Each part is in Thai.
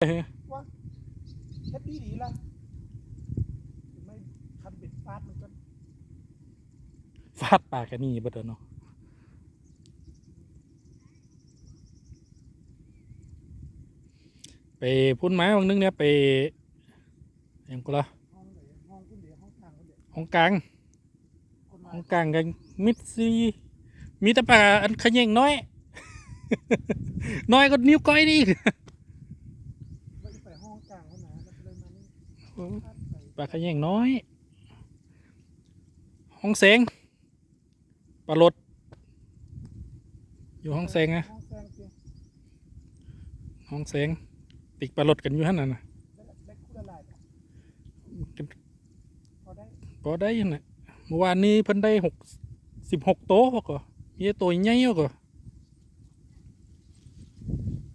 ว่าเฮ็ดดีดีละไม่คันเบ็ดฟาดมันก็ฟาดปากกันนี่บ่เด้อเนาะไปพุ่นไม้บางนึงเนี่ยไปหยังก็ละห้องไหนห้องคุณเดียวห้องกลางคุณเดียวห้องกลางคนมาห้องกลางกันมิดซีมีแต่ปลาอันขะแยงน้อย น้อยก็นิ้วก้อยนี่ ว่าจะไปห้องกลางเขานะแล้วก็เลยมานี่ฟาดไปลาขะแยงน้อยห้องแสงปลาลดอยู่ห้องแสงอะห้องเกียร์ห้องแสงติกปลาลดกันอยู่หั่นน่ะนะได้ได้คู่ละพอได้ก็ได้หั่นน่ะเมื่อวานนี้เพิ่นได้หกสิบหกโตวก็มีแต่ตัวใหญ่ก็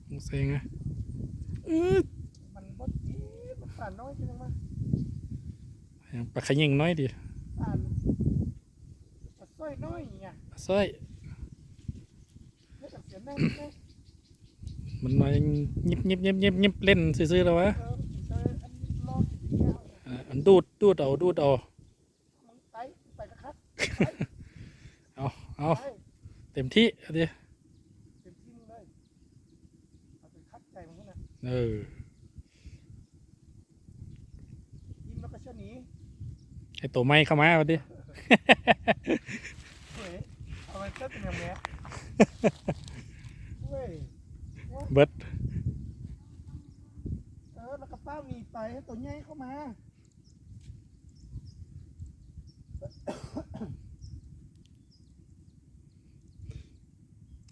ห้องแสงอะอื้อมันบดจีมันป่าน้อยจังมา ปลาขะแยงน้อยดิป่านป่าสร้อยน้อยอย่างเงี้ยปลาสร้อยเฮ็ดกับเสียงแน่แน่มันมายิบยิบยิบยิบยิบเล่นซื่อๆแล้ววะเออเอออันรอดอย่างเงี้ยอ่าอันดูดดูดเอาดูดเอามันไตไปกระคัดเอาเอาไปเต็มที่เอาดิเต็มที่มึงเลยเอาไปคัดใจมันนะเออ ยิ้มแล้วก็เชยวหนี ไอตัวไม้เข้ามาเอาดิเว้ยเอาไปเชิดเป็นอย่างแม่เว้ยเบิดเออแล้วก็ป้ามีไปให้ตัวใหญ่เข้ามา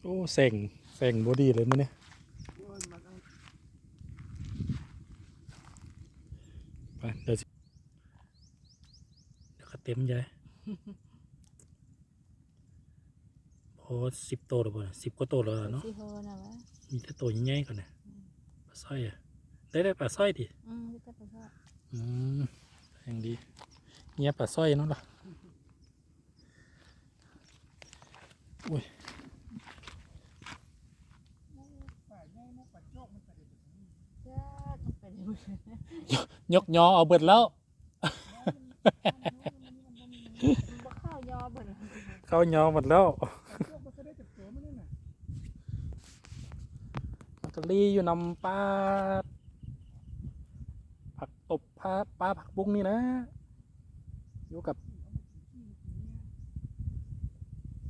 โอ้แสงแสงบอดีเลยมันเนี่ย โอ้ยมันเอา ไปเดี๋ยวสิเดี๋ยวก็เต็มใจพอสิบโตวหรือเปล่าสิบกว่าโตวแล้วเนาะสิโหนะวะมีแต่ตัวใหญ่ๆก่อนนะปลาสร้อยอะได้ได้ปลาสร้อยดิอืมก็จะไปว่าอืมอย่างดีเงียบปลาสร้อยเนาะล่ะอุ้ยป่าใหญ่มุกป่าโจกมันไปเด็ดจ้าต้องไปดูยกยอเอาเบิดแล้วบ่ข้าวยอบ่น เข้ายอหมดแล้วป่าโจกมันก็ได้จากตัวมันนี่น่ะมันก็รีอยู่นำปลาผักตบปลาปลาผักบุ้งนี่นะ อยู่กับ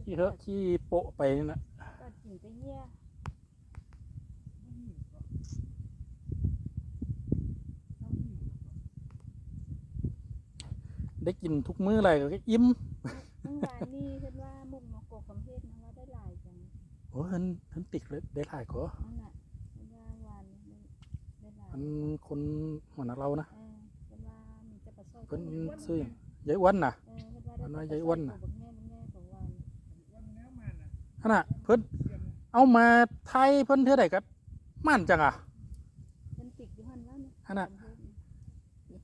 ขี้เหอะขี้โปะไปนี่นะก็กินไปเยี่ยได้กินทุกมื้ออะไรก็อิ่ม เมื่อวานนี่เพิ่นว่ามุกนกกกกำเพชรนะว่าได้หลายจังโอ้ยเพิ่นเพิ่นติดเลยได้หลายก็นั่นน่ะเพิ่นว่าวานนี้ได้หลายมันคนหัวหน้าเรานะเออเพิ่นว่ามีแต่ปลาสร้อยเพิ่นซื้อหยังยายอ้วนน่ะเออเพิ่นว่าได้มันว่ายายอ้วนน่ะบักแง่บักแง่ของวานวันนี้มันน่ะขนาดเพิ่นเสียมน่ะเอามาไทยเพิ่นเท่าใดก็มั่นจังอะเพิ่นติดอยู่หั่นว่าเนี่ยหั่นน่ะ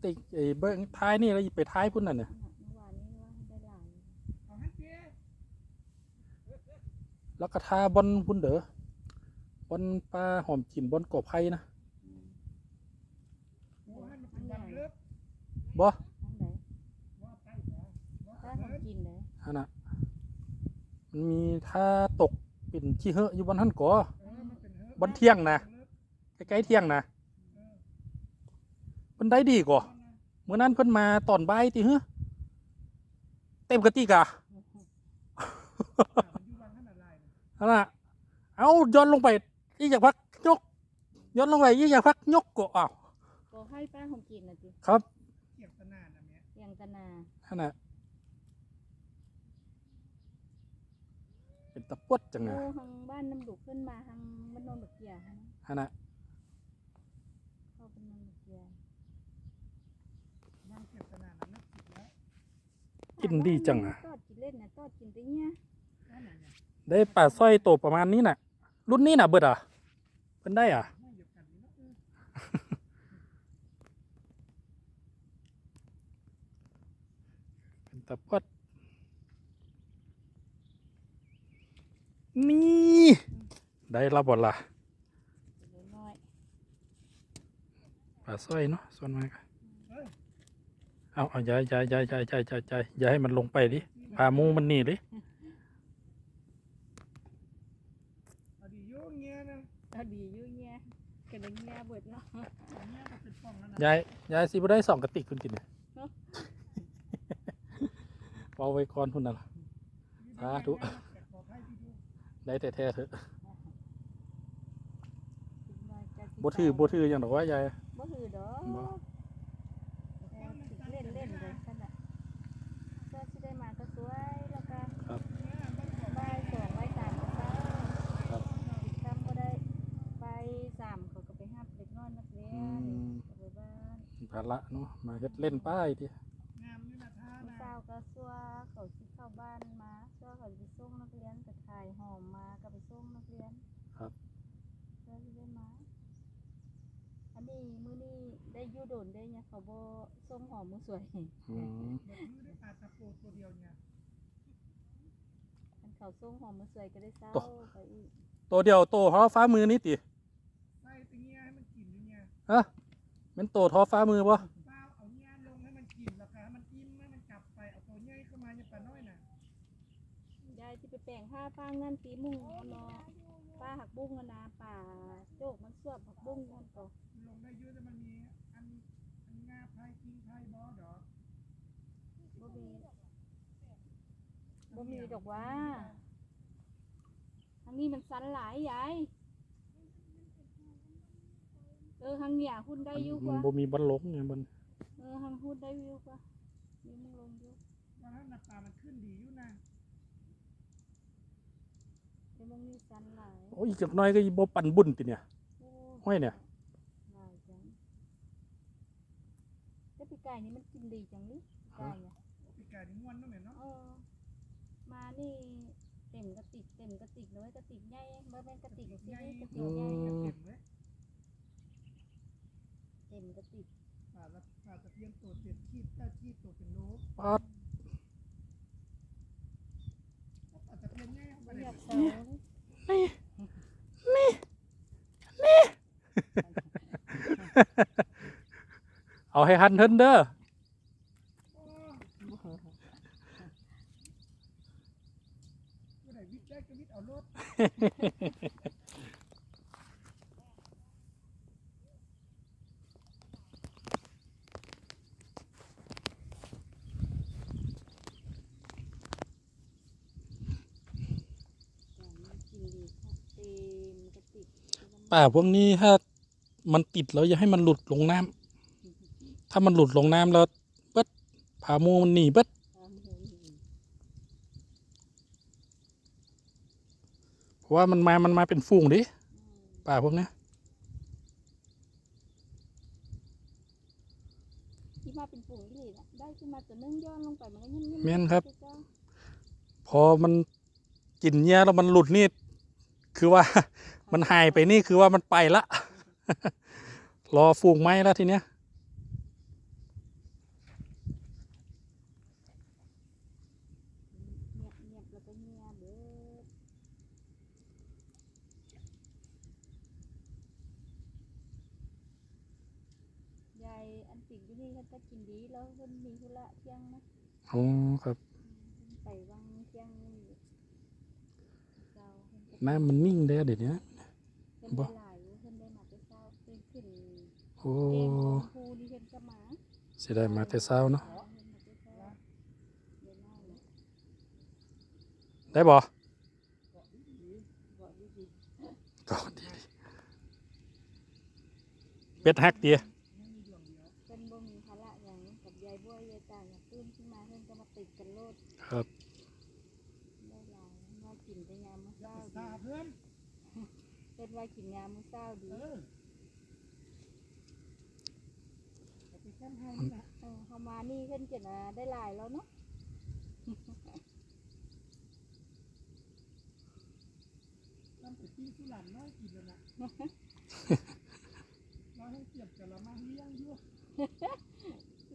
ติดไอ้เบิ่งไทยนี่แล้วไปไทยพุ่นน่ะเนี่ยเมื่อวานนี้ว่าได้หลาย เอาให้เจ๊ แล้วก็ทาบอนพุ่นเด้อบอนปลาหอมจีนบอนกบไผ่นะอืมโอ้ให้มันเป็นดำเลิกบ่ทั้งใดว่าใต้หัวว่าถ้าเลิของกกินเลยฮะน่ะมันมีท่าตกเป็นขี้เหอะอยู่บนหันก่อเออมันเป็นเฮ้บนเที่ยงนะใกล้ๆเที่ยงนะเพิ่นได้ดีกว่าเมื่อนั้นเพิ่นมาตอนบ่ายติเฮ้อเต็มกะติกะ ลายน่ะฮะน่ะเอาย้อนลงไปอีกอย่างพักยกย้อนลงไปอีกอย่างพักยกก็อ้าวก็ให้ป้าของกินน่ะติครับเก็บตะนานน่ะแม่อย่างตะนาฮะน่ะเป็นตะปวดจังโอ้อะทางบ้านน้ำดุขึ้นมาทางบ้านโนนบักเกียฮะฮะน่ะเข้าเป็นโนนบักเกียนั่งเก็บตะนานน่ะนึกผิดแล้วกินดีจังอะตอดกินเล่นนะตอดกินไปเนี่ยนั่นน่ะเนี่ย ได้ปลาสร้อยโตประมาณนี้นะ่ะ รุ่นนี้นะ่ะเบิดอะเป็นได้อะเป็นตะพดนี่ได้รับบอล่ะปลาสร้อยเนาะส่วนมากเอาเอาย้ายย้ายย้ายย้ายย้ายย้ายให้มันลงไปดิพามูมันนี่ดิ ยนะเอาดีอยู่เงี้ยกันเงี้ยเบิดเนาะเงี้ยก็เป็นป้องแล้วนะย้ายย้ายสิบ่ได้สองกระติกคุณกินเนี่ยเนาะเอาไว้ก่อนพุ่นน่ะล่ะสาธุแต่ขอให้พี่ดูได้แต่แท้ๆเถอะคิดว่าจะสิบ่ถือบ่ถืออย่างดอกว่ายายบ่ถือดอกบ่เออสิเล่นเล่นเลยขนาดเสื้อที่ได้มาก็สวยแล้วก็ ครับ บ่ายสองบ่ายสามก็เช้า ครับ ติดตามก็ได้บ่ายสามเขาก็ไปหับเด็กน้อยนักเรีย อื น ม ก็ไปบ้าน ภา ระเนาะมาเฮ็ดเล่นป้ายดิงามนี่นะท่าผู้นะสาวก็ซัวเขาสิเข้าบ้านมาซัวเขาสิไปส่งนักเรียนก็ถ่ายหอมมาก็ไปส่งนักเรียนครับเพื่อที่ได้มาอันนี้มื้อนี้ได้อยู่โดนได้เนี่ยเขาบ่ส่งหอมมือสวยอืมเด็กมือได้ปลาตะโพตัวเดียวเนี่ยอันเขาส่งหอมมือสวยก็ได้เศร้าไปอีกตัวเดียวโตเท่อฟ้ามือนี่ติ ใส่ตัวเงี้ยให้มันกินอยู่เนี่ยฮะแมันโตเท่อฟ้ามือบ่เปล่าเอาเงี้ยลงให้มันกินแล้วก็ให้มันอิ่มให้มันกลับไปเอาตัวใหญ่เข้ามาอย่าปลาน้อยน่ะยายที่ไปแปลงผ้าป้างนั่นปีมุงเอาเนาะป้าหักบุ้งอะนะป่าโจกมันสวบหักบุ้งนั่นก็ลงได้เยอะแต่มันมีอันอันงาไผ่กิ้งไผ่บ่ดอกบ่มีบ่มีดอกว่าทางนี้มันสันหลายยายเออทางเนี่ยหุ่นได้อยู่กมันว่าบ่มีบอลลงเนี่ยมันเออทางหุ่นได้วิวกว่านี่มึงลงอยู่ว่าถ้าน้ำปลามันขึ้นดีอยู่นะเดี๋ยวมึงมีสันหลายโอ้ยอีกจักหน้อยก็บ่ปั่นบุญติเนี่ยโอ้ห้อยเนี่ยหลายจังแต่ปีไก่นี่มันกินดีจังนี่ปีไก่เนี่ย ปีกไก่นี่ม้วนเนาะแม่เนาะเออมานี่เต็มกระติกเต็มกระติกเลยกระติกใหญ่เมื่อเป็นกระติกสิใหญ่กระติตัวกใหญ่ใหญ่เต็มเลยเต็ มกระติดปลาละปลาตะเพียนตัวเจ็ดขีดเก้าขีดตัวเป็นโลป๊าดปลาตะเพียนใหญ่เข้าไปไม่อยยากเซาเลยเอาให้หันเทินเด้อ ผู้ใดวิทย์ได้ก็วิทย์เอารถอย่างนี้กินดีค่ะเต็มกระติก ป่าพวกนี้ถ้ามันติดแล้วอย่าให้มันหลุดลงน้ำถ้ามันหลุดลงน้ำแล้วเบิดผามูมันหนีเบิดตามหัวหนูเพราะว่ามันมา มันมาเป็นฝูงดิ ป่าพวกเนี้ยที่มาเป็นปุ๋งที่นี่ได้ขึ้นมาตัวนึงย้อนลงไปมันก็ยิ่งยิ่งแม่นครับ พอมันกินเนี้ยแล้วมันหลุดนี่ คือว่า มันหายไปนี่คือว่ามันไปละ รอฝูงไหมแล้วทีเนี้ยเงียบเงียบแล้วก็เงียบเด้อยายอันติดอยู่นี่เขาจะกินดีแล้วเพิ่นมีธุระเที่ยงนะอ๋อครับไปวังเที่ยงนี่เจ้าเพิ่นก็น้ำมันนิ่งแล้วเดี๋ยวนี้เพิ่น บ่โอ้สิได้มาแต่เช้าเนาะได้บ่ก็ดีเบ็ดฮักเดีย ว่ากินยามมื้อเช้าดีเออเอาไปขั้นให้นี่นะเออเฮามานี่เพิ่นจะน่ะได้หลายแล้วเนาะตั้งแต่ปีสุรันน้อยกินแล้วนะเราให้เกียบกับเรามาเลี้ยงอยู่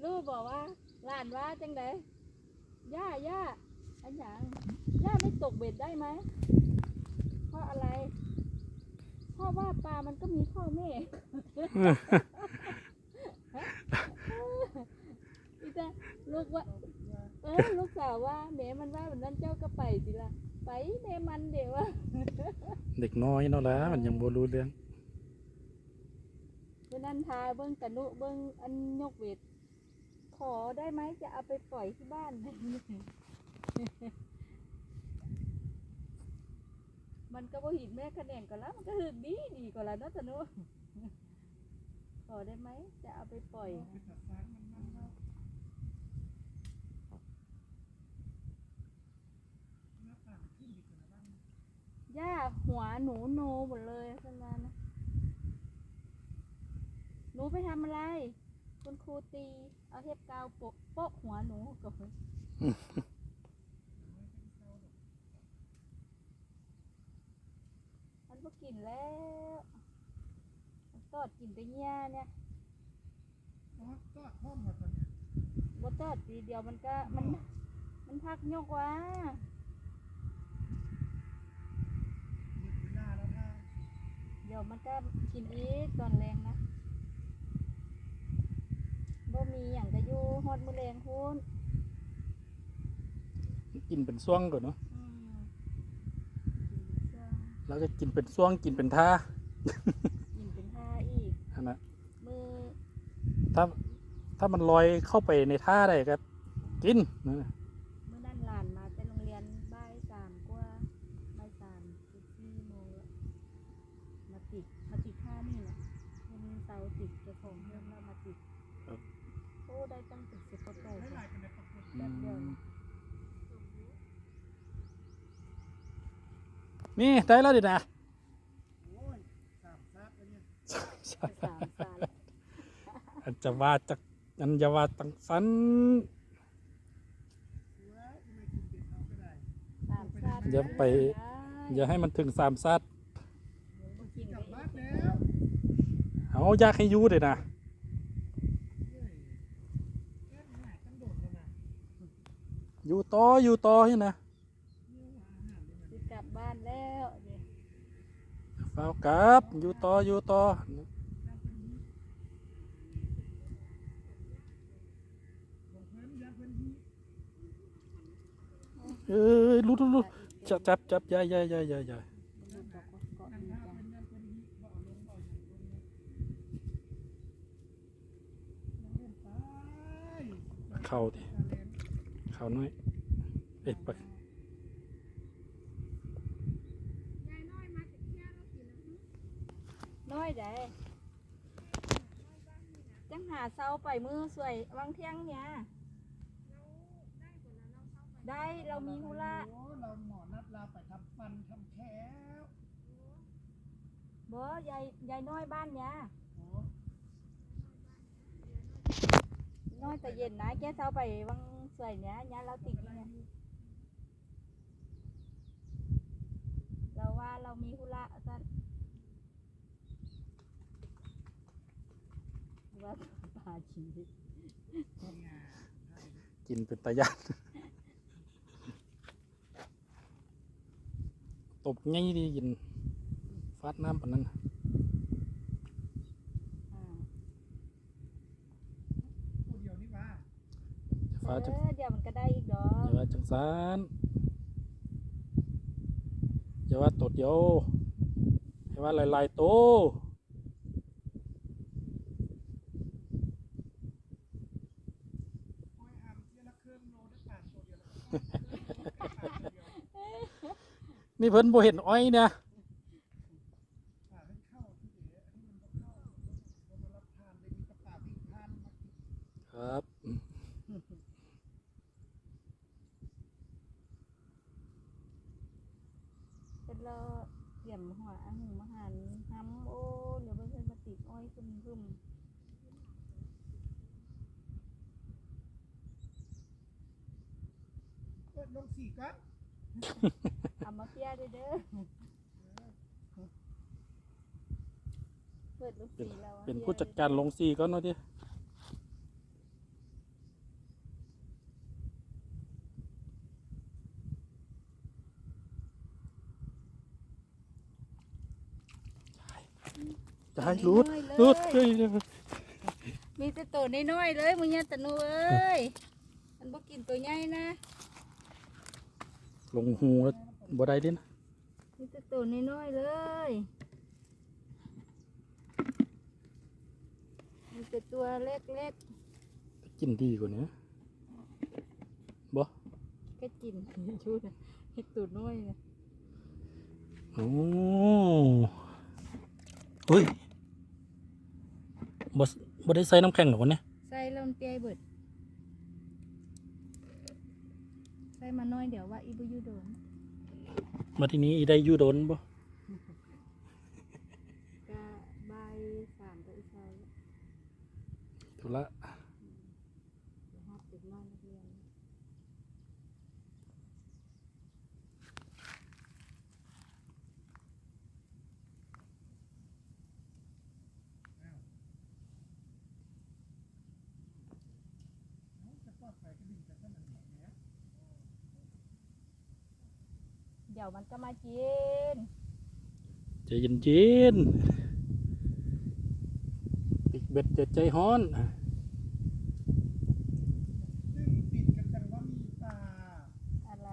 รู้บอกว่าหลานว่าจังไดย่าย่าอันหยังย่าไม่ตกเบ็ดได้ไหมเพราะอะไร พ่อว่าปลามันก็มีพ่อแม่อีตาลูกว่า เออลูกสาวว่าแม่มันว่าแบบนั้นเจ้าก็ไปสิล่ะ ไปแม่มันเดี๋ยวว่เด็กน้อยเนาะละมันยังบ่รู้เรื่องเบิ่งอันทาเบิ่งตะนุเบิ่งอันยกเวทขอได้ไหมจะเอาไปปล่อยที่บ้าน มันก็บ่หินแม่คะแนนก็แล้วมันก็หึกดีดีกว่าแล้วเนาะตะนุขอได้ไหมจะเอาไปปล่อยย่าหัวหนูโนหมดเลยขนาดนะหนูไปทำอะไร คุณครูตี เอาเทปกาวโปะหัวหนูกับมัน ก็กินแล้วมันตอดกินไปเงี้ยเนี่ยอ๋อก็ห้อมหมดตอนเนี้ยบ่ตอดทีเดียวมันก็มัน มันพักยกว่ามีเวลาแล้วถ้าเดี๋ยวมันก็กินอีกตอนแรงนะบ่มีอย่างก็อยู่ฮอดมือแรงพูนกินเป็นช่วงก่อนเนาะอืม แล้วก็กินเป็นช่วงกินเป็นท่ากินเป็นท่าอีกอันนะมือถ้าถ้ามันลอยเข้าไปในท่าได้ก็กินนะมือนั่นหลานมาแต่โรงเรียนบ่ายสามกว่าบ่ายสามสิบสี่โมงแล้วมาติดมาติดท่านี่นะเป็นเสาติดเจ้าของเพื่อนเรามาติดโอ้ได้ตั้งติดสิบกว่าไก่ไม่หลายเนี่ได้แล้วดินะโอ้ยสามซากแล้วเนี่ยสามสามอันจะว่าจากอันจะว่าตังสันอจะไม่กินเบ็ดเอาก็ได้สามสามอย่าไปอย่าให้มันถึงสามซัดเอาอยากให้ยูเลยนะเฮ้ยแค่หายตั้งโดดเลยนะอยู่ต่ออยู่ต่อนี่นะ บ้านแล้วเฝ้ากลับอยู่ต่ออยู่ต่อเอ้ยรู้รู้รู้จับจับจับอยาอยาอยาอยาอยามันบอกว่าเกาะนั่งดีท่เข่าทีเอาลงบ่าอย่างลงนะยังเล่นไปเข้าดิเข้าน้อยเอ็ดไป น้อยได้จังหาเสาไปมือสวยวังเที่ยงเนี่ยได้เรามีธุระโอ้เราหมอนัดลาไปทำฟันทำแค้วบ่ยายยายน้อยบ้านเนี่ยโอ้น้อยแต่เย็นนะแกเสาไปวังสวยเนี่ยเนี่ยเราติดเนี่ยเราว่าเรามีธุระสัน ว่าปลาชีวิตเนี่ยกินเป็นตะยานตบง่ายดีกินฟาดน้ำปานนั้นอ่าตัวเดียวนี่ว่าฟาดเอจังอเดี๋ยวมันก็ได้อีกดออกย่าว่าจังสานอย่าว่าตดเดียวอย่าว่าหลายๆโต โอ้ยอามเที่ยละเครื่องโลได้ปาดตัวเดียวแล้วก็ปาดตัวเดียว นี่เพิ่นบ่เห็นอ้อยเนี่ย ปาดให้เข้าที่เอ๋อันนี้มันบ่เข้าเรามารับทานเลยมีกระป๋าวิ่งทานมากิน ครับ เป็นเราเกี่ยมหัวอาหูมาหันห้ำโอ้เดี๋ยวเพื่อนมาติดอ้อยซึมซึม เปิด ลงสี่กั๊กเอามาเพียเด้อเด้อเปิดลูกสีแล้วอะเป็นผู้จัดการลงสีก่อนเนาะดิจะให้รูดน้อยๆรูดเลเฮ้ยยมีแต่ตัวน้อยๆเลยมึงเนี่ยตะหนูเอ้ยมันบ่กินตัวใหญ่นะ ลงหูแล้วบ่ได้ดินะนี่จะตัวน้อยๆเลยมีแต่ตัวเล็กกินดีกว่านี้บ่ๆก็กินชุดอะเห็ดตัวน้อยนะโอ้เฮ้ยบ่บ่ได้ใส่น้ำแข็งหรอกวะเนี่ย ใส่แล้วมันเปียเบิดใส่ มาน้อยเดี๋ยวว่าอีบุยูโดนมาที่นี้อีได้อยู่โดนบ่ก็ใบายสามก็อีกใส่ธุระ เดี๋ยวห้าติดน้อยนักเรียน เอาจะปลอดภัยก็ดิ่งจากนั่นนั่นแหละเนี่ย เดี๋ยวมันก็มากินใจเย็นเย็นๆปิกเบ็ดจะใจฮ้อนซึ่งติดกันจังว่ามีปลาอะไร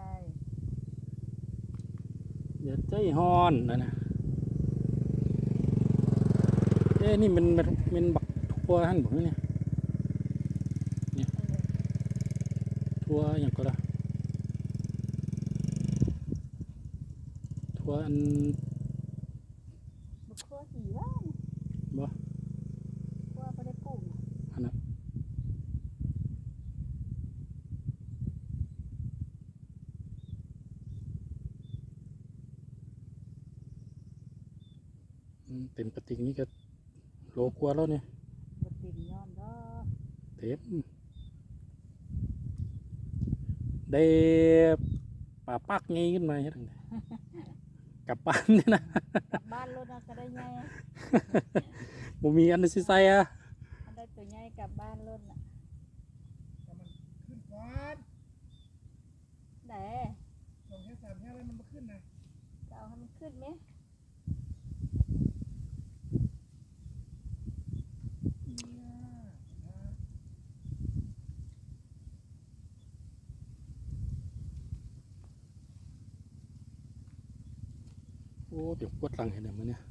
อย่าใจฮ้อนนะนะเอ้นี่มันมันมันบักทั่วหั่นบ่เนี่ยทั่วอย่างก็ละ วอันบุกขั้วสีว่าบ่ขั้วก็ได้ปลูกน่ะอันนั้นอืมเต็มกระติกนี้ก็โลกว่าแล้วเนี่ยบดติ่มย้อนดอกเต็มได้ป่าปักงี้ขึ้นมาเฮ็ดจั่งใด กลับบ้านเนี่ยนะกลับบ้านรถนะก็ได้ไงบ่มีอันสิใส่อะมันได้ตัวใหญ่กลับบ้านรถน่ะแต่มันขึ้นก่อนแต่สองแค่สามแค่แล้วมันมาขึ้นนะจะเอาให้มันขึ้นไหม เนี่ยนะ โอ้ เดี๋ยวปวดหลังเห็นไหมเนี่ย